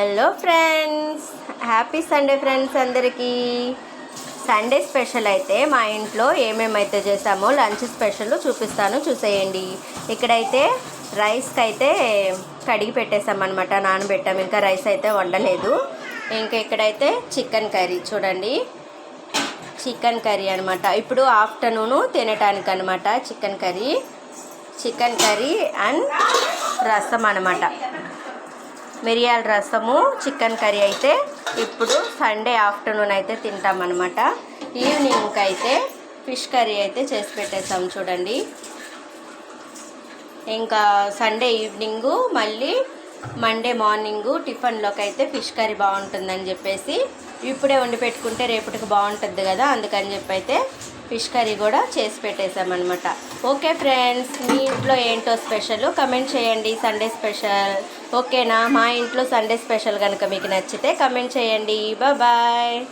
Hello friends happy Sunday friends అందరికీ. Sunday special అయితే మా ఇంట్లో ఏమేమైతే చేసామో లంచ్ స్పెషల్ చూపిస్తాను చూసేయండి. ఇక్కడైతే రైస్కి అయితే కడిగి పెట్టేసామన్నమాట నానబెట్టాము ఇంకా రైస్ అయితే వండలేదు. ఇంకా ఇక్కడైతే చికెన్ కర్రీ చూడండి. చికెన్ కర్రీ అనమాట ఇప్పుడు ఆఫ్టర్నూన్ తినటానికి అనమాట chicken curry. Chicken curry and rasam అనమాట మిరియాల రసము చికెన్ కర్రీ అయితే ఇప్పుడు సండే ఆఫ్టర్నూన్ అయితే తింటామన్నమాట. ఈవినింగ్కి అయితే ఫిష్ కర్రీ అయితే చేసి పెట్టేసాం చూడండి. ఇంకా సండే ఈవినింగు మళ్ళీ మండే మార్నింగు టిఫిన్లోకి అయితే ఫిష్ కర్రీ బాగుంటుందని చెప్పేసి ఇప్పుడే వండి పెట్టుకుంటే రేపటికి బాగుంటుంది కదా అందుకని చెప్పి అయితే ఫిష్ కర్రీ కూడా చేసి పెట్టేశామన్నమాట ఓకే ఫ్రెండ్స్ మీ ఇంట్లో ఏంటో స్పెషల్ కమెంట్ చేయండి. సండే స్పెషల్ ఓకేనా? మా ఇంట్లో సండే స్పెషల్ కనుక మీకు నచ్చితే కమెంట్ చేయండి. బాయ్.